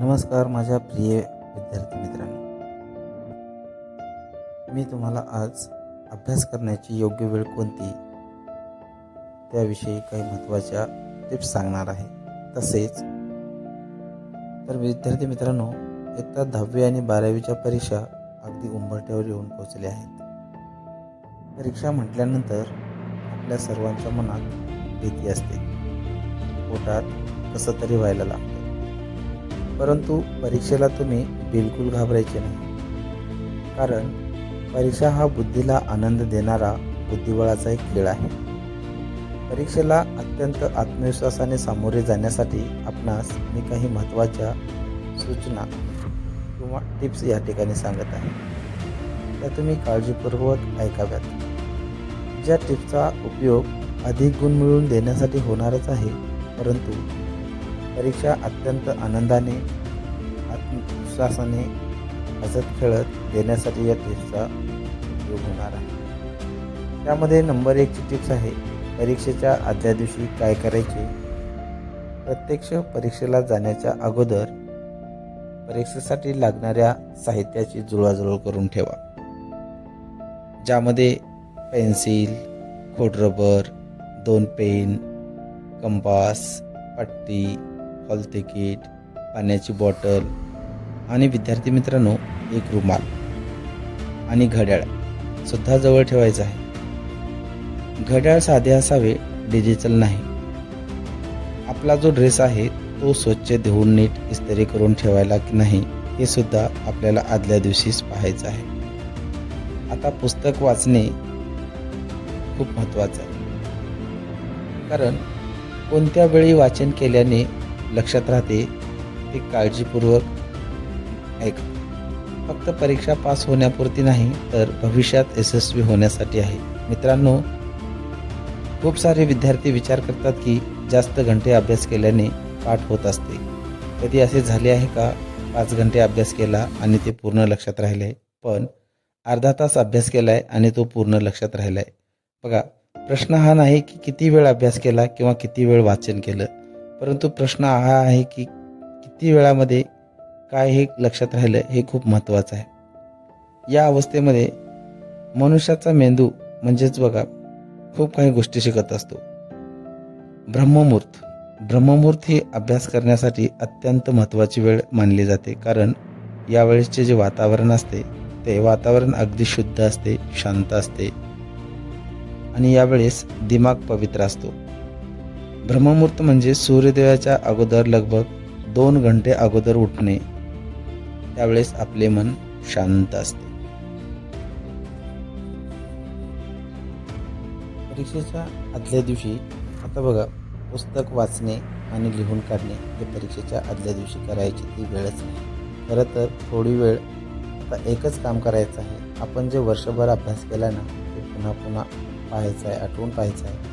नमस्कार माझ्या प्रिय विद्यार्थी मित्रांनो. मी तुम्हाला आज अभ्यास करण्याची योग्य वेळ कोणती? त्याविषयी काही महत्त्वाच्या टिप्स सांगणार आहे. तसेच तर विद्यार्थी मित्रांनो एकदा दहावी आणि बारावीच्या परीक्षा अगदी उंबरठ्यावर येऊन पोहोचल्या आहेत. परीक्षा म्हटल्यानंतर आपल्या सर्वांच्या मनात भीती असते. पोटात कसं तरी व्हायला लागतं. परंतु परीक्षेला तुम्ही बिलकुल घाबरायचे नाही. कारण परीक्षा हा बुद्धीला आनंद देणारा बुद्धिबळाचा एक खेळ आहे. परीक्षेला अत्यंत आत्मविश्वासाने सामोरे जाण्यासाठी आपणास मी काही महत्त्वाच्या सूचना किंवा टिप्स या ठिकाणी सांगत आहे. त्या तुम्ही काळजीपूर्वक ऐकाव्यात. ज्या टिप्सचा उपयोग अधिक गुण मिळवून देण्यासाठी होणारच आहे परंतु परीक्षा अत्यंत आनंदाने आत्मविश्वासाने हसत खेळत देण्यासाठी या टिप्सचा उपयोग होणार आहे. त्यामध्ये नंबर एकची टिप्स आहे परीक्षेच्या आदल्या दिवशी काय करायचे? प्रत्यक्ष परीक्षेला जाण्याच्या अगोदर परीक्षेसाठी लागणाऱ्या साहित्याची जुळवाजुळव करून ठेवा. ज्यामध्ये पेन्सिल खोडरबर दोन पेन कंपास पट्टी हॉल तिकीट पाण्याची बॉटल आणि विद्यार्थी मित्रांनो एक रुमाल आणि घड्याळ सुद्धा जवळ ठेवायचं आहे. घड्याळ साधे असावे डिजिटल नाही. आपला जो ड्रेस आहे तो स्वच्छ धुवून नीट इस्त्री करून ठेवायला की नाही हे सुद्धा आपल्याला आदल्या दिवशीच पाहायचं आहे. आता पुस्तक वाचणे खूप महत्त्वाचं आहे. कारण कोणत्या वेळी वाचन केल्याने लक्षात राहते ते काळजीपूर्वक ऐक. फक्त परीक्षा पास होण्यापुरती नाही तर भविष्यात यशस्वी होण्यासाठी आहे. मित्रांनो खूप सारे विद्यार्थी विचार करतात की जास्त घंटे अभ्यास केल्याने पाठ होत असते. कधी असे झाले आहे का? पाच घंटे अभ्यास केला आणि ते पूर्ण लक्षात राहिले. पण अर्धा तास अभ्यास केला आहे आणि तो पूर्ण लक्षात राहिला आहे बघा प्रश्न हा नाही की किती वेळ अभ्यास केला किंवा किती वेळ वाचन केलं. परंतु प्रश्न हा आहे की किती वेळामध्ये काय हे लक्षात राहिलं हे खूप महत्त्वाचं आहे. या अवस्थेमध्ये मनुष्याचा मेंदू म्हणजेच बघा खूप काही गोष्टी शिकत असतो. ब्रह्ममुहूर्त. ब्रह्ममुहूर्त ही अभ्यास करण्यासाठी अत्यंत महत्त्वाची वेळ मानली जाते. कारण यावेळेसचे जे वातावरण असते ते वातावरण अगदी शुद्ध असते शांत असते. आणि यावेळेस दिमाग पवित्र असतो. ब्रह्ममुहूर्त म्हणजे सूर्योदयाच्या अगोदर लगभग दोन घंटे अगोदर उठणे. त्यावेळेस आपले मन शांत असते. परीक्षेच्या आदल्या दिवशी आता बघा पुस्तक वाचणे आणि लिहून काढणे हे परीक्षेच्या आदल्या दिवशी करायची ती वेळच नाही. खरं तर थोडी वेळ आता एकच काम करायचं आहे. आपण जे वर्षभर अभ्यास केला ना ते पुन्हा पुन्हा पाहायचं आहे आठवून पाहायचं आहे.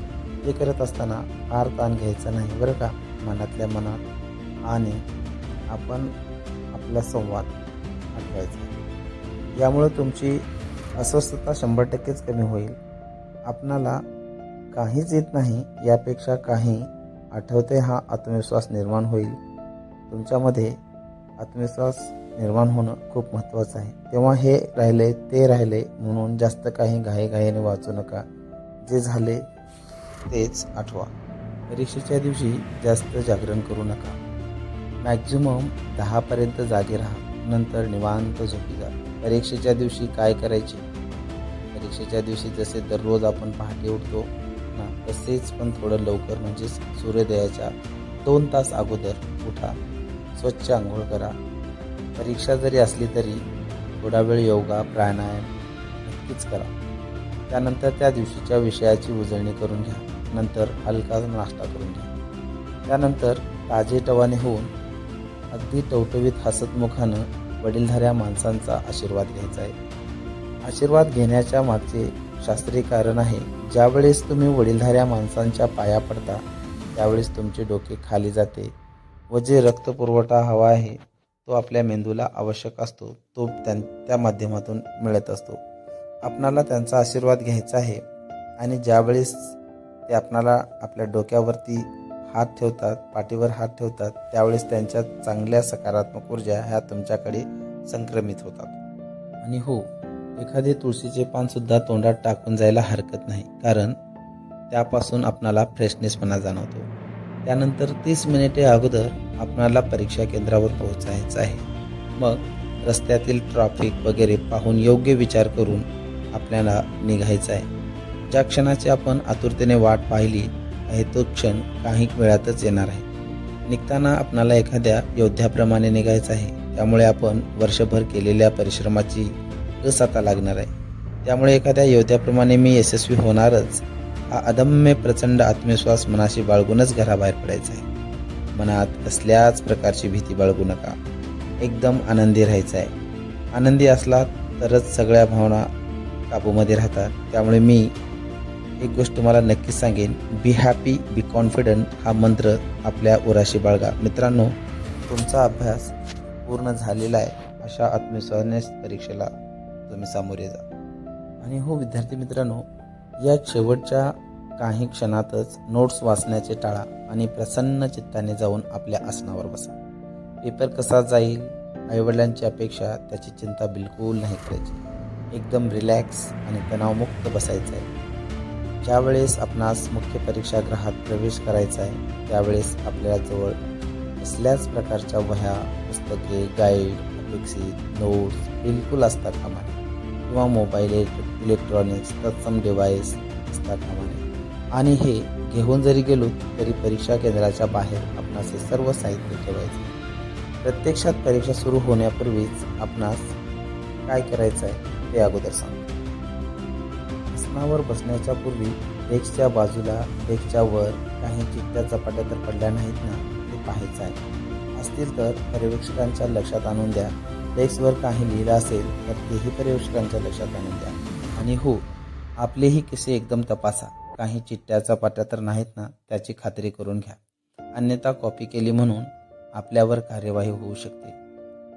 ते करत असताना फार ताण घ्यायचा नाही बरं का? मनातल्या मनात आणि आपण आपला संवाद आठवायचा. यामुळं तुमची अस्वस्थता शंभर टक्केच कमी होईल. आपणाला काहीच येत नाही यापेक्षा काही आठवते हा आत्मविश्वास निर्माण होईल. तुमच्यामध्ये आत्मविश्वास निर्माण होणं खूप महत्त्वाचं आहे. तेव्हा हे राहिले ते राहिले म्हणून जास्त काही घाईघाईने वाचू नका. जे झाले तेच आठवा. परीक्षेच्या दिवशी जास्त जागरण करू नका. मॅक्झिमम दहापर्यंत जागे राहा. नंतर निवांत झोपी जा. परीक्षेच्या दिवशी काय करायचे? परीक्षेच्या दिवशी जसे दररोज आपण पहाटे उठतो ना तसेच पण थोडं लवकर म्हणजेच सूर्योदयाच्या दोन तास अगोदर उठा. स्वच्छ आंघोळ करा. परीक्षा जरी असली तरी थोडा वेळ योगा प्राणायाम नक्कीच करा. त्यानंतर त्या दिवशीच्या विषयाची उजळणी करून घ्या. नंतर हलका नाश्ता करून घ्या. त्यानंतर ताजे टवाने होऊन अगदी टवटवीत हसतमुखानं वडीलधाऱ्या माणसांचा आशीर्वाद घ्यायचा आहे. आशीर्वाद घेण्याच्या मागचे शास्त्रीय कारण आहे ज्यावेळेस तुम्ही वडीलधाऱ्या माणसांच्या पाया पडता त्यावेळेस तुमचे डोके खाली जाते व जे रक्तपुरवठा हवा आहे तो आपल्या मेंदूला आवश्यक असतो तो त्यां त्या माध्यमातून मिळत असतो. आपणाला त्यांचा आशीर्वाद घ्यायचा आहे. आणि ज्यावेळेस ते आपणाला आपल्या डोक्यावरती हात ठेवतात पाठीवर हात ठेवतात त्यावेळेस त्यांच्या चांगल्या सकारात्मक ऊर्जा ह्या तुमच्याकडे संक्रमित होतात. आणि हो एखादे तुळशीचे पानसुद्धा तोंडात टाकून जायला हरकत नाही कारण त्यापासून आपणाला फ्रेशनेसपणा जाणवतो. त्यानंतर तीस मिनिटे अगोदर आपणाला परीक्षा केंद्रावर पोहोचायचं आहे. मग रस्त्यातील ट्रॅफिक वगैरे पाहून योग्य विचार करून आपल्याला निघायचं आहे. ज्या क्षणाची आपण आतुरतेने वाट पाहिली आहे तो क्षण काही वेळातच येणार आहे. निघताना आपणाला एखाद्या योद्ध्याप्रमाणे निघायचं आहे. त्यामुळे आपण वर्षभर केलेल्या परिश्रमाची रस आता लागणार आहे. त्यामुळे एखाद्या योद्ध्याप्रमाणे मी यशस्वी होणारच हा अदम्य प्रचंड आत्मविश्वास मनाशी बाळगूनच घराबाहेर पडायचा आहे. मनात कसल्याच प्रकारची भीती बाळगू नका. एकदम आनंदी राहायचं आहे. आनंदी असला तरच सगळ्या भावना काबूमध्ये राहतात. त्यामुळे मी एक गोष्ट तुम्हाला नक्कीच सांगेन. बी हॅपी बी कॉन्फिडंट हा मंत्र आपल्या उराशी बाळगा. मित्रांनो तुमचा अभ्यास पूर्ण झालेला आहे. अशा आत्मविश्वासाने परीक्षेला तुम्ही सामोरे जा. आणि हो विद्यार्थी मित्रांनो या शेवटच्या काही क्षणातच नोट्स वाचण्याचे टाळा आणि प्रसन्न चित्ताने जाऊन आपल्या आसनावर बसा. पेपर कसा जाईल आईवडिलांची अपेक्षा त्याची चिंता बिलकुल नाही करायची. एकदम रिलॅक्स आणि तणावमुक्त बसायचं आहे ज्यावेळेस आपणास मुख्य परीक्षागृहात प्रवेश करायचा आहे त्यावेळेस आपल्या जवळ कसल्याच प्रकारच्या वह्या पुस्तके गाईड अपेक्षित नोट्स बिलकुल असता कामा नये किंवा मोबाईल इलेक्ट्रॉनिक्स तत्सम डिव्हाइस असता कामा नये आणि हे घेऊन जरी गेलो तरी परीक्षा केंद्राच्या बाहेर आपणास हे सर्व साहित्य ठेवायचे प्रत्यक्षात परीक्षा सुरू होण्यापूर्वीच आपणास काय करायचं आहे ते अगोदर सांगतो आसनावर बसण्याच्या पूर्वी डेस्कच्या बाजूला डेस्कच्या वर काही चित्त्या चपाट्या तर पडल्या नाहीत ना ते पाहायचं आहे. असतील तर पर्यवेक्षकांच्या लक्षात आणून द्या. डेस्कवर काही लिहिलं असेल तर तेही पर्यवेक्षकांच्या लक्षात आणून द्या. आणि हो आपलेही किस्से एकदम तपासा. काही चिठ्ठ्या चपाट्या तर नाहीत ना त्याची खात्री करून घ्या. अन्यथा कॉपी केली म्हणून आपल्यावर कार्यवाही होऊ शकते.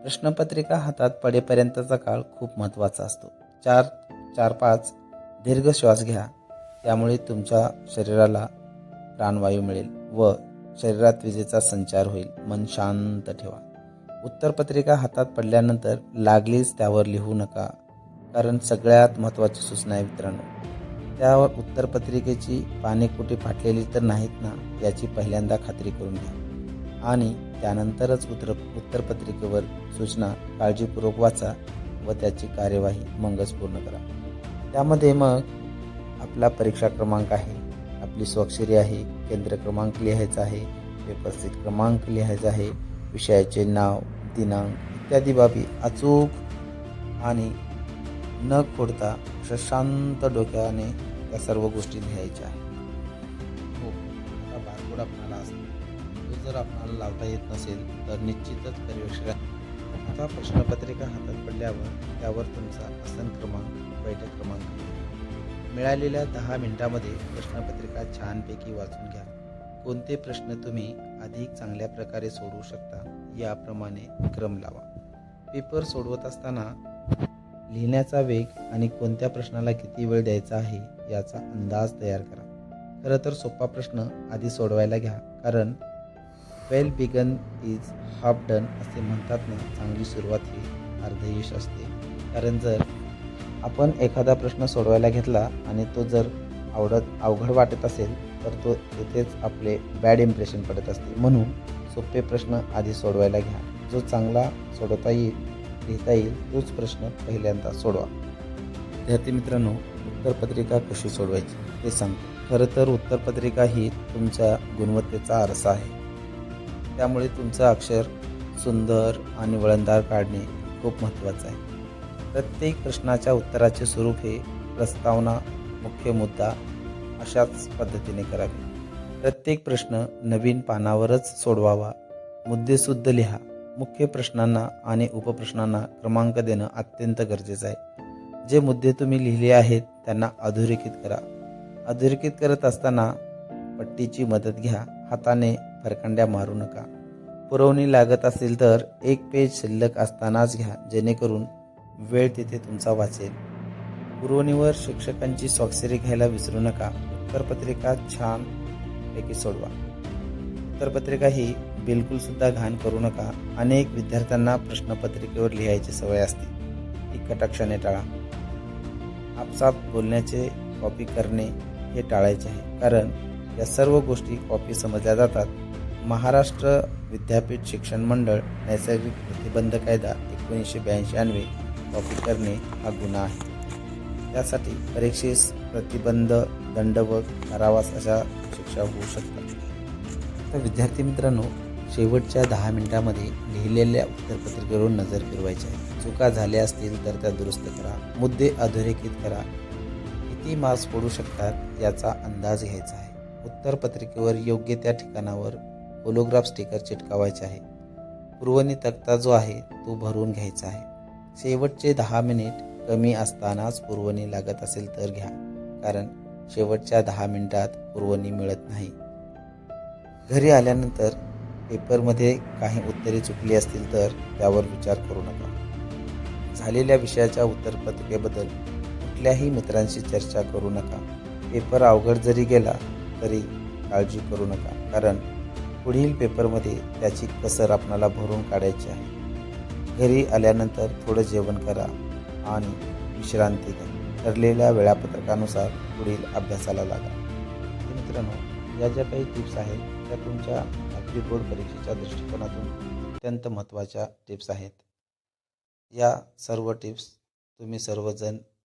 प्रश्नपत्रिका हातात पडेपर्यंतचा काळ खूप महत्त्वाचा असतो. चार चार पाच दीर्घ श्वास घ्या. त्यामुळे तुमच्या शरीराला प्राणवायू मिळेल व शरीरात विजेचा संचार होईल. मन शांत ठेवा. उत्तरपत्रिका हातात पडल्यानंतर लागलीच त्यावर लिहू नका कारण सगळ्यात महत्त्वाची सूचना आहे मित्रांनो. त्यावर उत्तरपत्रिकेची पाने कुठे फाटलेली तर नाहीत ना याची पहिल्यांदा खात्री करून घ्या. आणि त्यानंतरच उत्तर उत्तरपत्रिकेवर सूचना काळजीपूर्वक वाचा व त्याची कार्यवाही मगच पूर्ण करा. त्यामध्ये मग आपला परीक्षा क्रमांक आहे आपली स्वाक्षरी आहे केंद्र क्रमांक लिहायचा आहे पेपर सीट क्रमांक लिहायचा आहे विषयाचे नाव दिनांक इत्यादी बाबी अचूक आणि न खोडता अशा शांत डोक्याने या सर्व गोष्टी लिहायच्या आहेत. हो आता बारकोड आपल्याला असतो. जर आपल्याला लावता येत नसेल तर निश्चितच पर्यवेक्षका आता प्रश्नपत्रिका हातात पडल्यावर त्यावर तुमचा आसन क्रमांक बैठक क्रमांक. मिळालेल्या दहा मिनिटामध्ये प्रश्नपत्रिका छानपैकी वाचून घ्या. कोणते प्रश्न तुम्ही अधिक चांगल्या प्रकारे सोडवू शकता याप्रमाणे क्रम लावा. पेपर सोडवत असताना लिहिण्याचा वेग आणि कोणत्या प्रश्नाला किती वेळ द्यायचा आहे याचा अंदाज तयार करा. खरं तर सोपा प्रश्न आधी सोडवायला घ्या कारण well begun is half done असे म्हणतात ना चांगली सुरुवात ही अर्धयश असते. कारण जर आपण एखादा प्रश्न सोडवायला घेतला आणि तो जर आवडत अवघड वाटत असेल तर तो तिथेच आपले बॅड इम्प्रेशन पडत असते. म्हणून सोपे प्रश्न आधी सोडवायला घ्या. जो चांगला सोडवता येईल लिहिता येईल तोच प्रश्न पहिल्यांदा सोडवा. विद्यार्थी मित्रांनो उत्तरपत्रिका कशी सोडवायची? ते सांगतो. खरं तर उत्तरपत्रिका ही तुमच्या गुणवत्तेचा आरसा आहे. त्यामुळे तुमचं अक्षर सुंदर आणि वळणदार काढणे खूप महत्त्वाचं आहे. प्रत्येक प्रश्नाच्या उत्तराचे स्वरूप हे प्रस्तावना मुख्य मुद्दा अशाच पद्धतीने करावे. प्रत्येक प्रश्न नवीन पानावरच सोडवावा. मुद्देसुद्ध लिहा. मुख्य प्रश्नांना आणि उपप्रश्नांना क्रमांक देणं अत्यंत गरजेचं आहे. जे मुद्दे तुम्ही लिहिले आहेत त्यांना अधोरेखित करा. अधोरेखित करत असताना पट्टीची मदत घ्या. हाताने फरकंड्या मारू नका. पुरवणी लागत असेल तर एक पेज शिल्लक असतानाच घ्या जेणेकरून वेळ तिथे तुमचा वाचेल. पुरवणीवर शिक्षकांची स्वाक्षरी घ्यायला विसरू नका. उत्तरपत्रिका छान पैकी सोडवा. उत्तरपत्रिका ही बिलकुल सुद्धा घाण करू नका. अनेक विद्यार्थ्यांना प्रश्नपत्रिकेवर लिहायची सवय असते. ती कटाक्षाने टाळा. आपसाप बोलण्याचे कॉपी करणे हे टाळायचे आहे. कारण या सर्व गोष्टी कॉपी समजल्या जातात. महाराष्ट्र विद्यापीठ शिक्षण मंडळ नैसर्गिक प्रतिबंध कायदा एकोणीसशे ब्याऐंशी अन्वे कॉपी करणे हा गुन्हा आहे. त्यासाठी परीक्षेस प्रतिबंध दंड व कारावास अशा शिक्षा होऊ शकतात. तर विद्यार्थी मित्रांनो शेवटच्या दहा मिनिटामध्ये लिहिलेल्या उत्तरपत्रिकेवर नजर फिरवायची आहे. चुका झाल्या असतील तर त्या दुरुस्त करा. मुद्दे अधोरेखित करा. किती मार्क्स पडू शकतात याचा अंदाज घ्यायचा आहे. उत्तरपत्रिकेवर योग्य त्या ठिकाणावर होलोग्राफ स्टिकर चिटकावायचे आहे. पूर्वनी तक्ता जो आहे तो भरून घ्यायचा आहे. शेवटचे दहा मिनिट कमी असतानाच पूर्वनी लागत असेल तर घ्या कारण शेवटच्या दहा मिनिटात पूर्वनी मिळत नाही. घरी आल्यानंतर पेपरमध्ये काही उत्तरे चुकली असतील तर त्यावर विचार करू नका. झालेल्या विषयाच्या उत्तरपत्रिकेबद्दल कुठल्याही मित्रांशी चर्चा करू नका. पेपर अवघड जरी गेला तरी काळजी करू नका. कारण पुढील पेपरमध्ये त्याची कसर आपणाला भरून काढायची आहे. घरी आल्यानंतर थोडं जेवण करा आणि विश्रांती घ्या. ठरलेल्या वेळापत्रकानुसार पुढील अभ्यासाला लागा. मित्रांनो या ज्या काही टिप्स आहेत त्या तुमच्या आपली बोर्ड परीक्षेच्या दृष्टिकोनातून अत्यंत महत्त्वाच्या टिप्स आहेत. या सर्व टिप्स तुम्ही सर्वजण